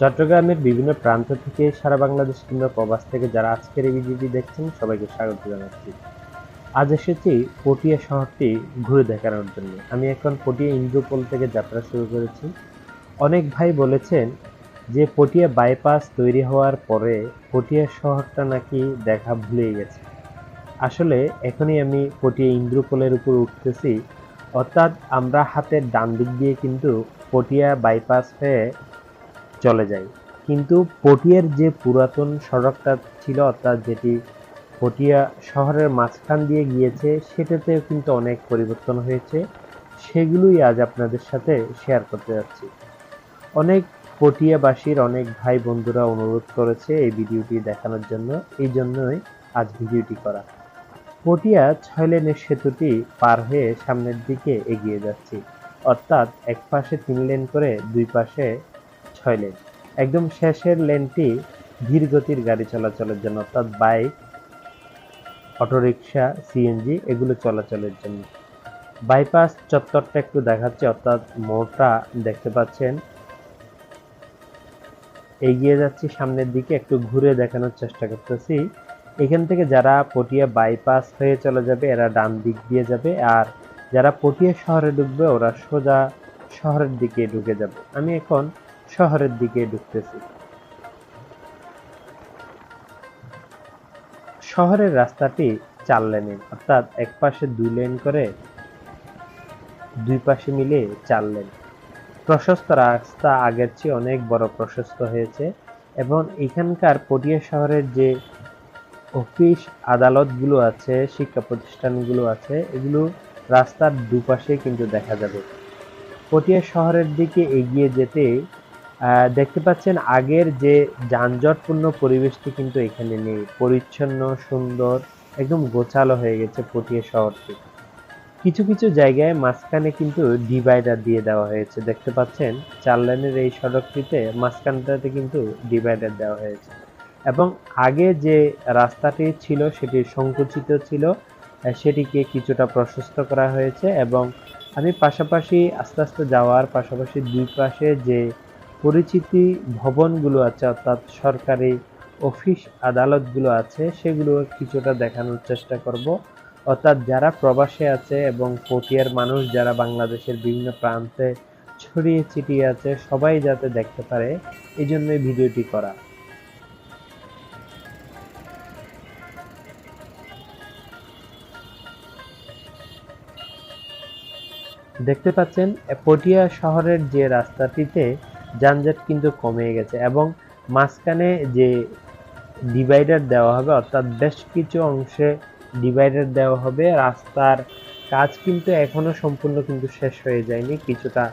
চট্টগ্রামের বিভিন্ন প্রান্ত থেকে সারা বাংলাদেশ কিংবা প্রবাস থেকে যারা আজকের এই ভিডিওটি দেখছেন, সবাইকে স্বাগত জানাচ্ছি। আজ এসেছি পটিয়া শহরটি ঘুরে দেখানোর জন্য। আমি এখন পটিয়া ইন্দ্রপোল থেকে যাত্রা শুরু করেছি। অনেক ভাই বলেছেন যে পটিয়া বাইপাস তৈরি হওয়ার পরে পটিয়া শহরটা নাকি দেখা ভুলে গেছে। আসলে এখনই আমি পটিয়া ইন্দ্রপোলের উপর উঠতেছি। অর্থাৎ আমরা হাতের ডান দিক দিয়ে কিন্তু পটিয়া বাইপাস হয়ে চলে যাই কিন্তু পটিয়ার যে পুরাতন সড়কটা ছিল, অর্থাৎ যেটি পটিয়া শহরের মাঝখান দিয়ে গিয়েছে সেটাতেও কিন্তু অনেক পরিবর্তন হয়েছে। সেগুলোই আজ আপনাদের সাথে শেয়ার করতে যাচ্ছি। অনেক পটিয়াবাসীর অনেক ভাই বন্ধুরা অনুরোধ করেছে এই ভিডিওটি দেখানোর জন্য। এই জন্যই আজ ভিডিওটি করা। পটিয়া ছয় লেনের সেতুটি পার হয়ে সামনের দিকে এগিয়ে যাচ্ছি। অর্থাৎ এক পাশে তিন লেন করে দুই পাশে ছয় লেন। একদম শেষের লেনটি ধীর গতির গাড়ি চলাচলের জন্য, অর্থাৎ বাইক, অটোরিকশা সিএনজি এগুলো চলাচলের জন্য। বাইপাস চত্বরটা একটু দেখাচ্ছে, অর্থাৎ মোড়টা দেখতে পাচ্ছেন। এগিয়ে যাচ্ছি সামনের দিকে, একটু ঘুরে দেখানোর চেষ্টা করতেছি। এখান থেকে যারা পটিয়া বাইপাস হয়ে চলে যাবে, এরা ডান দিক দিয়ে যাবে, আর যারা পটিয়া শহরে ঢুকবে, ওরা সোজা শহরের দিকে ঢুকে যাবে। আমি এখন শহরের দিকে ঢুকতেছি। শহরের রাস্তাটি চার লেনের অর্থাৎ এক পাশে দুই লেন করে দুই পাশে মিলে চার লেন। প্রশস্ত রাস্তা আগের চেয়ে অনেক বড় প্রশস্ত হয়েছে এবং এখানকার পটিয়া শহরের যে অফিস আদালতগুলো আছে, শিক্ষা প্রতিষ্ঠানগুলো আছে, এগুলো রাস্তার দুপাশে কিন্তু দেখা যাবে। পটিয়া শহরের দিকে এগিয়ে যেতে দেখতে পাচ্ছেন আগের যে যানজটপূর্ণ পরিবেশটি কিন্তু এখানে নেই। পরিচ্ছন্ন, সুন্দর, একদম গোছালো হয়ে গেছে পটিয়া শহরটি। কিছু কিছু জায়গায় মাঝখানে কিন্তু ডিভাইডার দিয়ে দেওয়া হয়েছে। দেখতে পাচ্ছেন চার লাইনের এই সড়কটিতে মাঝখানটাতে কিন্তু ডিভাইডার দেওয়া হয়েছে। এবং আগে যে রাস্তাটি ছিল সেটি সংকুচিত ছিল। সেটিকে কিছুটা প্রশস্ত করা হয়েছে এবং আমি পাশাপাশি আস্তে আস্তে যাওয়ার পাশাপাশি দুই পাশে যে পরিচিতি ভবনগুলো আছে, অর্থাৎ সরকারি অফিস আদালতগুলো আছে, সেগুলো কিছুটা দেখানোর চেষ্টা করব। অর্থাৎ যারা প্রবাসে আছে এবং পটিয়ার মানুষ যারা বাংলাদেশের বিভিন্ন প্রান্তে ছড়িয়ে ছিটিয়ে আছে, সবাই যাতে দেখতে পারে, এই জন্যই ভিডিওটি করা। দেখতে পাচ্ছেন পটিয়া শহরের যে রাস্তাটিতে যানজট কিন্তু কমে গেছে এবং মাঝখানে যে ডিভাইডার দেওয়া হবে, অর্থাৎ বেশ কিছু অংশে ডিভাইডার দেওয়া হবে, রাস্তার কাজ কিন্তু এখনও সম্পূর্ণ কিন্তু শেষ হয়ে যায়নি, কিছুটা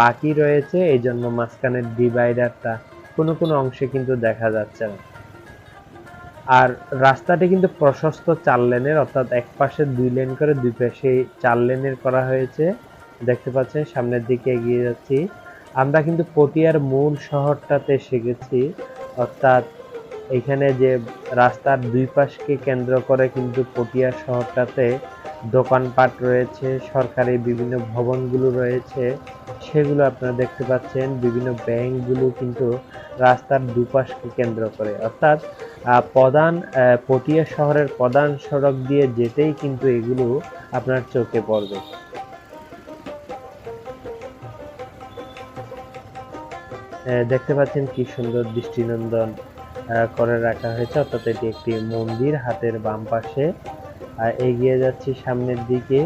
বাকি রয়েছে এই জন্য মাঝখানের ডিভাইডারটা কোনো কোনো অংশে কিন্তু দেখা যাচ্ছে না। আর রাস্তাটি কিন্তু প্রশস্ত চার লেনের, অর্থাৎ এক পাশে দুই লেন করে দুই পাশে চার লেনের করা হয়েছে। দেখতে পাচ্ছেন, সামনের দিকে এগিয়ে যাচ্ছি। আমরা কিন্তু পটিয়ার মূল শহরটাতে এসে গেছি অর্থাৎ এখানে যে রাস্তার দুই পাশকে কেন্দ্র করে কিন্তু পটিয়া শহরটাতে দোকানপাট রয়েছে, সরকারি বিভিন্ন ভবনগুলো রয়েছে, সেগুলো আপনারা দেখতে পাচ্ছেন, বিভিন্ন ব্যাংকগুলো কিন্তু রাস্তার দুপাশকে কেন্দ্র করে। অর্থাৎ প্রধান পটিয়া শহরের প্রধান সড়ক দিয়ে যেতেই কিন্তু এগুলো আপনার চোখে পড়বে। দেখতে পাচ্ছেন কি সুন্দর দৃষ্টিনন্দন করে রাখা হয়েছে। অর্থাৎ এটি একটি মন্দির হাতের বাম পাশে। এগিয়ে যাচ্ছি সামনের দিকে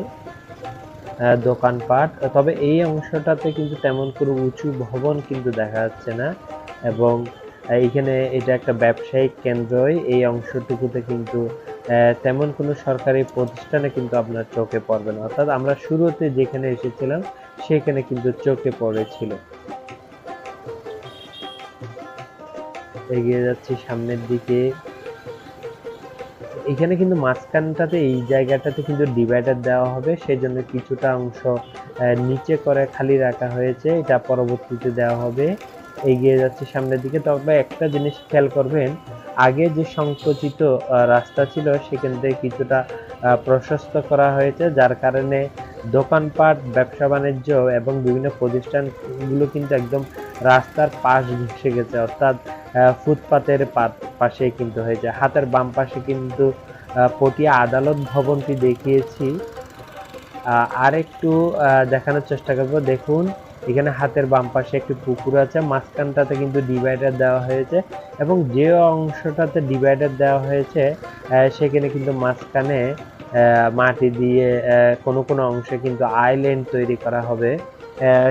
দোকানপাট। তবে এই অংশটাতে কিন্তু তেমন কোনো উঁচু ভবন কিন্তু দেখা যাচ্ছে না। এবং এখানে এটা একটা ব্যবসায়িক কেন্দ্রই। এই অংশটুকুতে কিন্তু তেমন কোনো সরকারি প্রতিষ্ঠানে কিন্তু আপনার চোখে পড়বে না। অর্থাৎ আমরা শুরুতে যেখানে এসেছিলাম, সেখানে কিন্তু চোখে পড়েছিল। এগিয়ে যাচ্ছি সামনের দিকে। এখানে কিন্তু মাঝখানটাতে এই জায়গাটাতে কিন্তু ডিভাইডার দেওয়া হবে সেই জন্য কিছুটা অংশ নিচে করে খালি রাখা হয়েছে, এটা পরবর্তীতে দেওয়া হবে। এগিয়ে যাচ্ছে সামনের দিকে, তবে একটা জিনিস খেয়াল করবেন, আগে যে সংকুচিত রাস্তা ছিল, সেখান থেকে কিছুটা প্রশস্ত করা হয়েছে, যার কারণে দোকানপাট, ব্যবসা বাণিজ্য এবং বিভিন্ন প্রতিষ্ঠানগুলো কিন্তু একদম রাস্তার পাশ ঘেসে গেছে, অর্থাৎ ফুটপাতের পাশে কিন্তু হয়েছে। হাতের বাম পাশে কিন্তু পটিয়া আদালত ভবনটি দেখিয়েছি। আর একটু দেখানোর চেষ্টা করব। দেখুন, এখানে হাতের বাম পাশে একটি পুকুর আছে। মাঝখানটাতে কিন্তু ডিভাইডার দেওয়া হয়েছে এবং যে অংশটাতে ডিভাইডার দেওয়া হয়েছে সেখানে কিন্তু মাঝখানে মাটি দিয়ে কোনো কোনো অংশে কিন্তু আইল্যান্ড তৈরি করা হবে।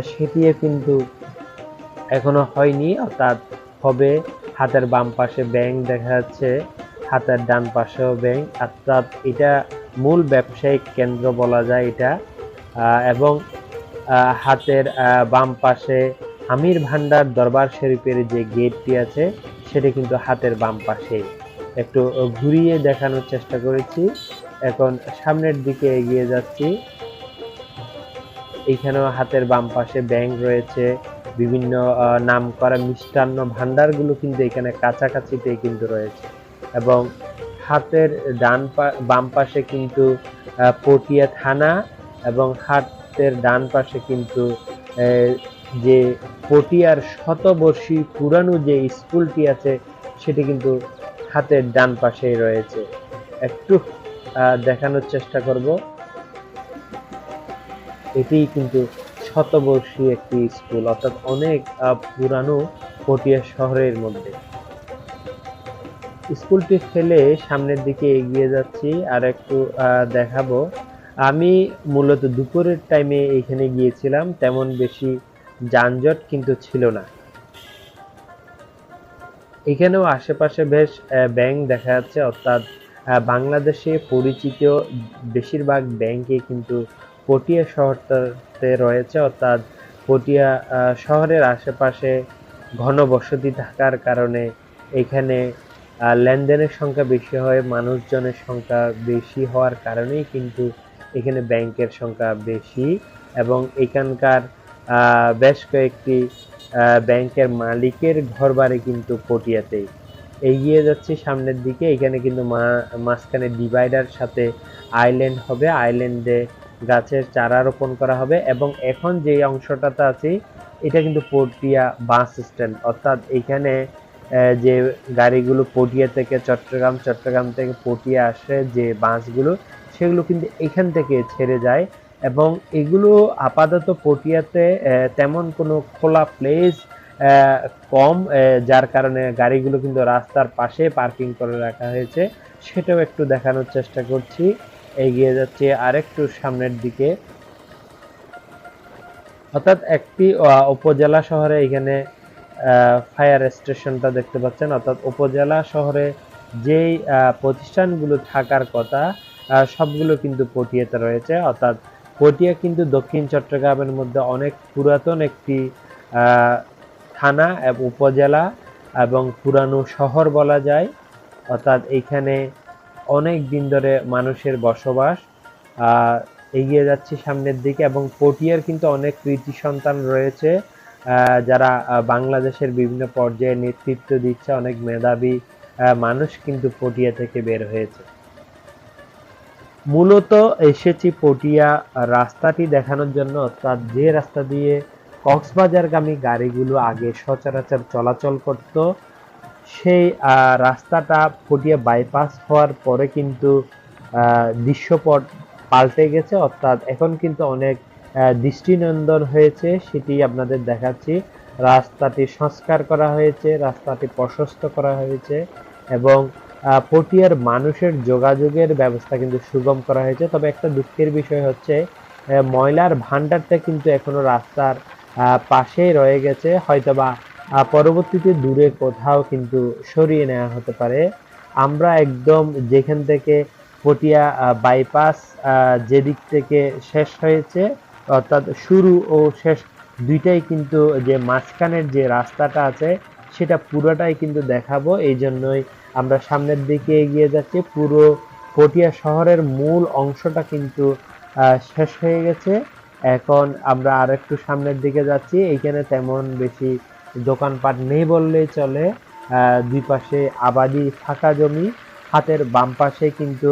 সেটিও কিন্তু এখনও হয়নি, অর্থাৎ হবে হাতের বাম পাশে ব্যাংক দেখা যাচ্ছে, হাতের ডান পাশেও ব্যাংক, অর্থাৎ এটা মূল ব্যবসায়িক কেন্দ্র বলা যায় এটা। এবং হাতের বাম পাশে আমির ভান্ডার দরবার শরীফের যে গেটটি আছে, সেটি কিন্তু হাতের বাম পাশে একটু ঘুরিয়ে দেখানোর চেষ্টা করেছি। এখন সামনের দিকে এগিয়ে যাচ্ছি। এইখানেও হাতের বাম পাশে ব্যাংক রয়েছে। বিভিন্ন নাম করা মিষ্টান্ন ভান্ডারগুলো কিন্তু এখানে কাছাকাছিতেই কিন্তু রয়েছে। এবং হাতের ডান বাম পাশে কিন্তু পটিয়া থানা এবং হাতের ডান পাশে কিন্তু যে পটিয়ার শতবর্ষী পুরানো যে স্কুলটি আছে, সেটি কিন্তু হাতের ডান পাশেই রয়েছে। একটু দেখানোর চেষ্টা করব। এটি কিন্তু শতবর্ষী একটি স্কুল, অর্থাৎ অনেক পুরানো পটিয়া শহরের মধ্যে। স্কুলটি ফেলে সামনের দিকে এগিয়ে যাচ্ছি আর একটু দেখাবো। আমি মূলত দুপুরের টাইমে এখানে গিয়েছিলাম, তেমন বেশি যানজট কিন্তু ছিল না। এখানেও আশেপাশে বেশ ব্যাংক দেখা যাচ্ছে, অর্থাৎ বাংলাদেশে পরিচিত বেশিরভাগ ব্যাংকে কিন্তু পটিয়া শহরটাতে রয়েছে, অর্থাৎ পটিয়া শহরের আশেপাশে ঘনবসতি থাকার কারণে এখানে লেনদেনের সংখ্যা বেশি হয়, মানুষজনের সংখ্যা বেশি হওয়ার কারণেই কিন্তু এখানে ব্যাংকের সংখ্যা বেশি এবং এখানকার বেশ কয়েকটি ব্যাংকের মালিকের ঘর বাড়ি কিন্তু পটিয়াতেই। এগিয়ে যাচ্ছি সামনের দিকে, এখানে কিন্তু মাঝখানে ডিভাইডার সাথে আইল্যান্ড হবে। আইল্যান্ডে গাছের চারা রোপণ করা হবে এবং এখন যে অংশটাতে আছি, এটা কিন্তু পটিয়া বাস স্ট্যান্ড। অর্থাৎ এখানে যে গাড়িগুলো পটিয়া থেকে চট্টগ্রাম চট্টগ্রাম থেকে পটিয়া আসে যে বাসগুলো সেগুলো কিন্তু এখান থেকে ছেড়ে যায় এবং এগুলো আপাতত পটিয়াতে তেমন কোনো খোলা প্লেস কম যার কারণে গাড়িগুলো কিন্তু রাস্তার পাশে পার্কিং করে রাখা হয়েছে। সেটাও একটু দেখানোর চেষ্টা করছি। এগিয়ে যাচ্ছে আরেকটু সামনের দিকে। অর্থাৎ একটি উপজেলা শহরে এখানে ফায়ার স্টেশনটা দেখতে পাচ্ছেন। অর্থাৎ উপজেলা শহরে যেই প্রতিষ্ঠানগুলো থাকার কথা সবগুলো কিন্তু পটিয়াতে রয়েছে। অর্থাৎ পটিয়া কিন্তু দক্ষিণ চট্টগ্রামের মধ্যে অনেক পুরাতন একটি থানা উপজেলা এবং পুরানো শহর বলা যায়। অর্থাৎ এইখানে অনেক দিন ধরে মানুষের বসবাস এগিয়ে যাচ্ছে সামনের দিকে এবং পটিয়ার কিন্তু অনেক কৃতি সন্তান রয়েছে যারা বাংলাদেশের বিভিন্ন পর্যায়ে নেতৃত্ব দিচ্ছে, অনেক মেধাবী মানুষ কিন্তু পটিয়া থেকে বের হয়েছে। মূলত এসেছি পটিয়া রাস্তাটি দেখানোর জন্য, অর্থাৎ যে রাস্তা দিয়ে কক্সবাজারগামী গাড়িগুলো আগে সচরাচর চলাচল করত সেই রাস্তাটা পটিয়া বাইপাস হওয়ার পরে কিন্তু দৃশ্যপট পাল্টে গেছে। অর্থাৎ এখন কিন্তু অনেক দৃষ্টিনন্দন হয়েছে। সেটি আপনাদের দেখাচ্ছি। রাস্তাটি সংস্কার করা হয়েছে, রাস্তাটি প্রশস্ত করা হয়েছে এবং পটিয়ার মানুষের যোগাযোগের ব্যবস্থা কিন্তু সুগম করা হয়েছে। তবে একটা দুঃখের বিষয় হচ্ছে ময়লার ভান্ডারটা কিন্তু এখনও রাস্তার পাশেই রয়ে গেছে। হয়তোবা পরবর্তীতে দূরে কোথাও কিন্তু সরিয়ে নেওয়া হতে পারে। আমরা একদম যেখান থেকে পটিয়া বাইপাস যেদিক থেকে শেষ হয়েছে, অর্থাৎ শুরু ও শেষ দুইটাই কিন্তু যে মাঝখানের যে রাস্তাটা আছে, সেটা পুরোটাই কিন্তু দেখাবো। এই জন্যই আমরা সামনের দিকে এগিয়ে যাচ্ছি। পুরো পটিয়া শহরের মূল অংশটা কিন্তু শেষ হয়ে গেছে। এখন আমরা আর একটু সামনের দিকে যাচ্ছি। এইখানে তেমন বেশি দোকানপাট নেই বললেই চলে দুই পাশে আবাদি ফাঁকা জমি, হাতের বাম পাশে কিন্তু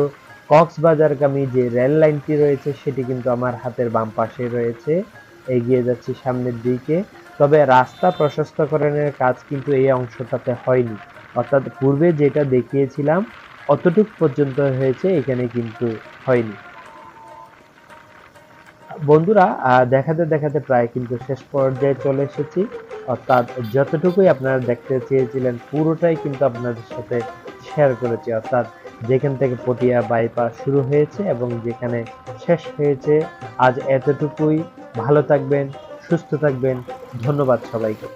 কক্সবাজারগামী যে রেল লাইনটি রয়েছে, সেটি কিন্তু আমার হাতের বাম পাশে রয়েছে। এগিয়ে যাচ্ছি সামনের দিকে। তবে রাস্তা প্রশস্তকরণের কাজ কিন্তু এই অংশটাতে হয়নি। অর্থাৎ পূর্বে যেটা দেখিয়েছিলাম, অতটুক পর্যন্ত হয়েছে, এখানে কিন্তু হয়নি। বন্ধুরা দেখাতে দেখাতে প্রায় কিন্তু শেষ পর্যায়ে চলে এসেছি। অর্থাৎ যতটুকুই আপনারা দেখতে চেয়েছিলেন, পুরোটাই কিন্তু আপনাদের সাথে শেয়ার করেছি। অর্থাৎ যেখান থেকে পটিয়া বাইপাস শুরু হয়েছে এবং যেখানে শেষ হয়েছে, আজ এতটুকুই। ভালো থাকবেন, সুস্থ থাকবেন। ধন্যবাদ সবাইকে।